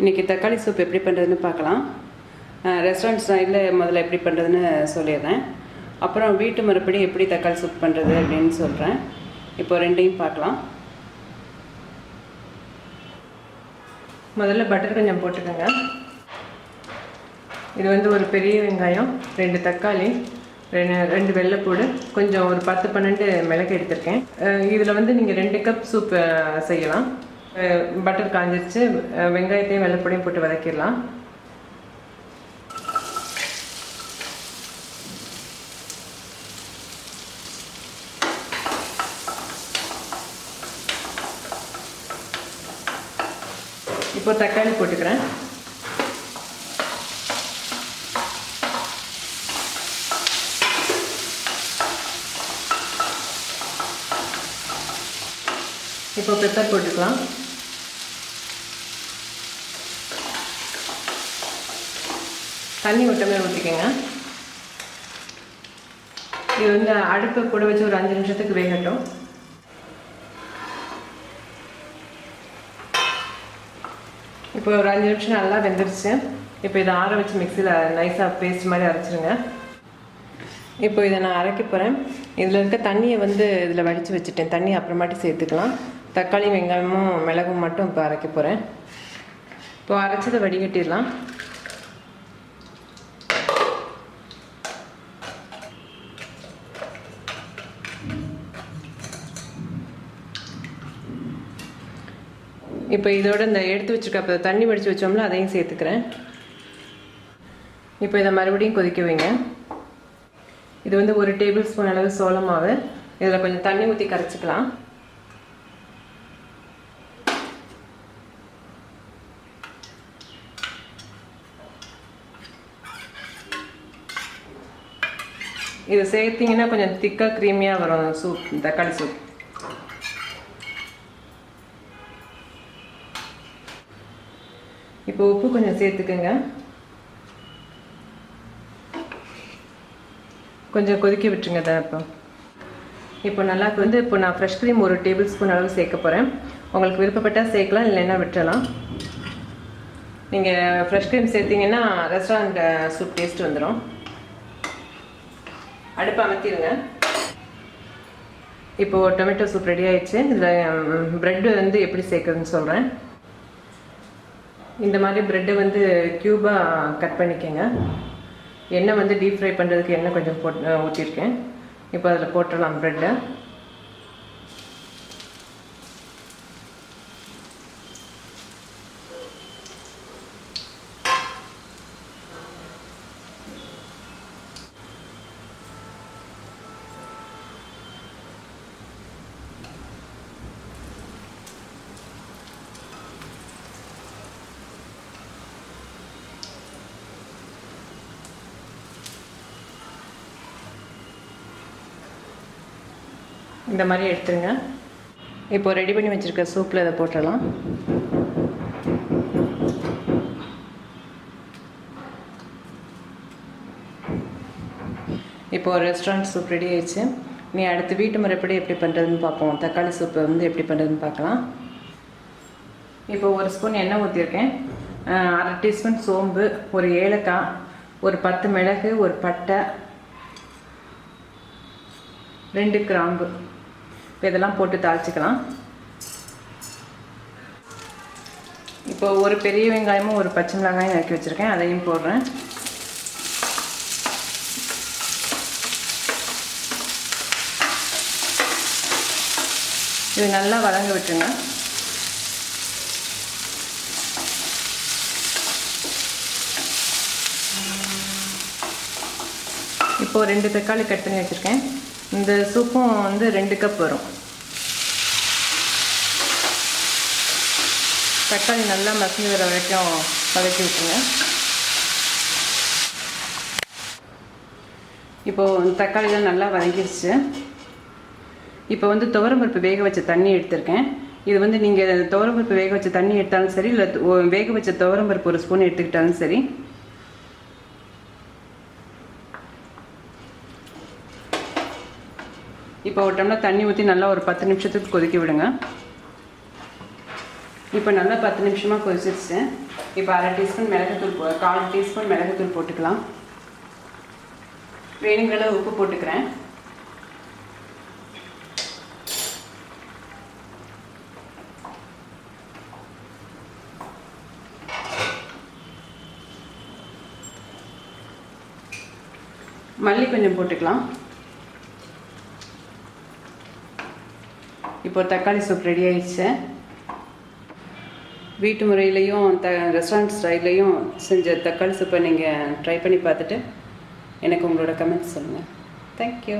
இன்றைக்கி தக்காளி சூப் எப்படி பண்ணுறதுன்னு பார்க்கலாம். ரெஸ்டாரண்ட் ஸ்டைலில் முதல்ல எப்படி பண்ணுறதுன்னு சொல்லிடுறேன். அப்புறம் வீட்டு மறுபடி எப்படி தக்காளி சூப் பண்ணுறது அப்படின்னு சொல்கிறேன் இப்போ ரெண்டையும் பார்க்கலாம். முதல்ல பட்டர் கொஞ்சம் போட்டுக்கோங்க. இது வந்து ஒரு பெரிய வெங்காயம் ரெண்டு தக்காளி ரெண்டு ரெண்டு வெள்ளைப்பூடு கொஞ்சம் ஒரு பத்து பன்னெண்டு மிளகு எடுத்திருக்கேன். இதில் வந்து நீங்கள் ரெண்டு கப் சூப் செய்யலாம். பட்டர் காஞ்சிருச்சு. வெங்காயத்தையும் வெள்ளைப்பூடையும் போட்டு வதக்கிடலாம். இப்போ தக்காளி போட்டுக்கிறேன். இப்போ பெப்பர் போட்டுக்கலாம். தண்ணி ஊட்டமே ஊற்றிக்கோங்க இது வந்து அடுப்பை கூட வச்சு ஒரு அஞ்சு நிமிஷத்துக்கு வேகட்டும். இப்போ ஒரு அஞ்சு நிமிஷம் நல்லா வெந்துருச்சு. இப்போ இதை ஆற வச்சு மிக்சியில் நைஸாக பேஸ்ட் மாதிரி அரைச்சிருங்க. இப்போ இதை நான் அரைக்க போகிறேன் இதில் இருக்க தண்ணியை வந்து இதில் வடித்து வச்சுட்டேன். தண்ணி அப்புறமாட்டி சேர்த்துக்கலாம். தக்காளி வெங்காயமும் மிளகும் மட்டும் இப்போ அரைக்க போகிறேன் இப்போ அரைச்சதை வடிகட்டிடலாம். இப்போ இதோட இந்த எடுத்து வச்சிருக்க அப்போ தண்ணி வடித்து வச்சோம்ல அதையும் சேர்த்துக்கிறேன். இப்போ இதை மறுபடியும் கொதிக்க வைங்க. இது வந்து ஒரு டேபிள் ஸ்பூன் அளவு சோளமாவு இதில் கொஞ்சம் தண்ணி ஊற்றி கரைச்சிக்கலாம். இதை சேர்த்தீங்கன்னா கொஞ்சம் திக்காக க்ரீமியாக வரும் சூப் தக்காளி சூப் இப்போ உப்பு கொஞ்சம் சேர்த்துக்கோங்க. கொஞ்சம் கொதிக்க விட்டுருங்க தான் இப்போ. இப்போ நல்லா வந்து இப்போ நான் ஃப்ரெஷ் க்ரீம் ஒரு டேபிள் ஸ்பூன் அளவு சேர்க்க போகிறேன் உங்களுக்கு விருப்பப்பட்டால் சேர்க்கலாம் இல்லைன்னா விட்டுறலாம். நீங்கள் ஃப்ரெஷ் க்ரீம் சேர்த்தீங்கன்னா ரெஸ்டாரண்ட் சூப் டேஸ்ட் வந்துடும் அடுப்பு அமர்த்திடுங்க இப்போது டொமேட்டோ சூப் ரெடி ஆயிடுச்சு. இதில் ப்ரெட்டு வந்து எப்படி சேர்க்குறதுன்னு சொல்கிறேன் இந்த மாதிரி ப்ரெட்டை வந்து க்யூபாக கட் பண்ணிக்கோங்க. எண்ணெய் வந்து டீப் ஃப்ரை பண்ணுறதுக்கு எண்ணெய் கொஞ்சம் போட் ஊற்றிருக்கேன் இப்போ அதில் போட்டுடலாம் ப்ரெட்டை இந்த மாதிரி எடுத்துருங்க. இப்போ ரெடி பண்ணி வச்சுருக்க சூப்பில் இதை போட்டுடலாம். இப்போ ரெஸ்டாரண்ட் சூப் ரெடி ஆயிடுச்சு. நீ அடுத்து வீட்டு முறைப்படி எப்படி பண்ணுறதுன்னு பார்ப்போம். தக்காளி சூப்பை வந்து எப்படி பண்ணுறதுன்னு பார்க்கலாம். இப்போ ஒரு ஸ்பூன் எண்ணெய் ஊற்றிருக்கேன் அரை டீஸ்பூன் சோம்பு ஒரு ஏலக்காய் ஒரு பத்து மிளகு ஒரு பட்டை ரெண்டு கிராம்பு. இப்போ இதெல்லாம் போட்டு தாளிச்சிக்கலாம். இப்போ ஒரு பெரிய வெங்காயமும் ஒரு பச்சை மிளகாயும் இறக்கி வச்சுருக்கேன். அதையும் போடுறேன். இது நல்லா வதங்க விட்டுருங்க. இப்போ ரெண்டு தக்காளி கட் பண்ணி வச்சுருக்கேன். இந்த சூப்பும் வந்து ரெண்டு கப் வரும். தக்காளி நல்லா மசிஞ்சு வர வரைக்கும் வதக்கி விட்டுருங்க இப்போது தக்காளிலாம் நல்லா வதங்கிடுச்சு இப்போ வந்து துவரம்பருப்பு வேக வச்ச தண்ணி எடுத்திருக்கேன். இது வந்து நீங்கள் துவரம்பருப்பு வேக வச்ச தண்ணி எடுத்தாலும் சரி இல்லை வேக வச்ச துவரம்பருப்பு ஒரு ஸ்பூன் எடுத்துக்கிட்டாலும் சரி இப்போ ஒரு டம்ளர் தண்ணி ஊற்றி நல்லா ஒரு பத்து நிமிஷத்துக்கு கொதிக்க விடுங்க. இப்போ நல்லா பத்து நிமிஷமாக கொதிச்சிருச்சு. இப்போ அரை டீஸ்பூன் மிளகுத்தூள் போ கால் டீஸ்பூன் மிளகுத்தூள் போட்டுக்கலாம். வேணுங்கிற உப்பு போட்டுக்கிறேன். மல்லி கொஞ்சம் போட்டுக்கலாம். இப்போ தக்காளி சூப் ரெடி ஆயிடுச்சு. வீட்டு முறையிலையும் த ரெஸ்டாரண்ட் ஸ்டைல்லையும் செஞ்ச தக்காளி சூப்பை நீங்கள் ட்ரை பண்ணி பார்த்துட்டு எனக்கு உங்களோட கமெண்ட்ஸ் சொல்லுங்கள் தேங்க்யூ